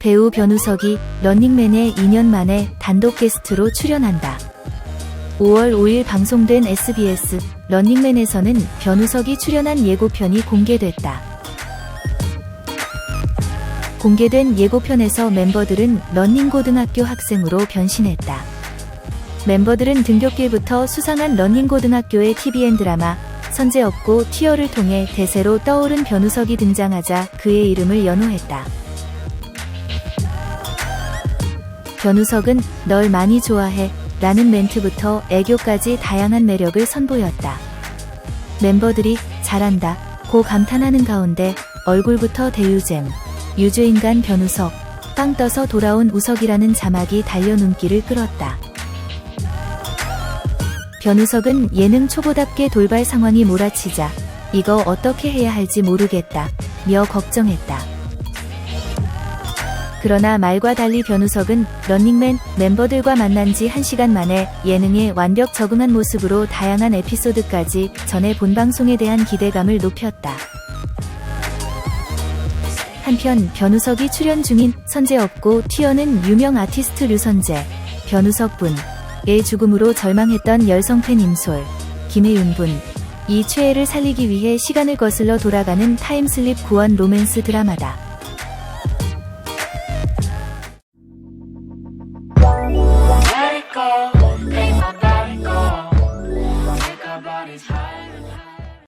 배우 변우석이 런닝맨에 2년 만에 단독 게스트로 출연한다. 5월 5일 방송된 SBS 런닝맨에서는 변우석이 출연한 예고편이 공개됐다. 공개된 예고편에서 멤버들은 런닝고등학교 학생으로 변신했다. 멤버들은 등굣길부터 수상한 런닝고등학교의 TVN 드라마 선제 없고 티어를 통해 대세로 떠오른 변우석이 등장하자 그의 이름을 연호했다. 변우석은 널 많이 좋아해 라는 멘트부터 애교까지 다양한 매력을 선보였다. 멤버들이 잘한다 고 감탄하는 가운데 얼굴부터 대유잼, 유주인간 변우석, 빵 떠서 돌아온 우석이라는 자막이 달려 눈길을 끌었다. 변우석은 예능 초보답게 돌발 상황이 몰아치자 이거 어떻게 해야 할지 모르겠다 며 걱정했다. 그러나 말과 달리 변우석은 런닝맨 멤버들과 만난 지 1시간 만에 예능에 완벽 적응한 모습으로 다양한 에피소드까지 전에 본 방송에 대한 기대감을 높였다. 한편 변우석이 출연 중인 선제 없고 튀어는 유명 아티스트 류선재, 변우석 분의 죽음으로 절망했던 열성 팬 임솔, 김혜윤 분, 이 최애를 살리기 위해 시간을 거슬러 돌아가는 타임슬립 구원 로맨스 드라마다.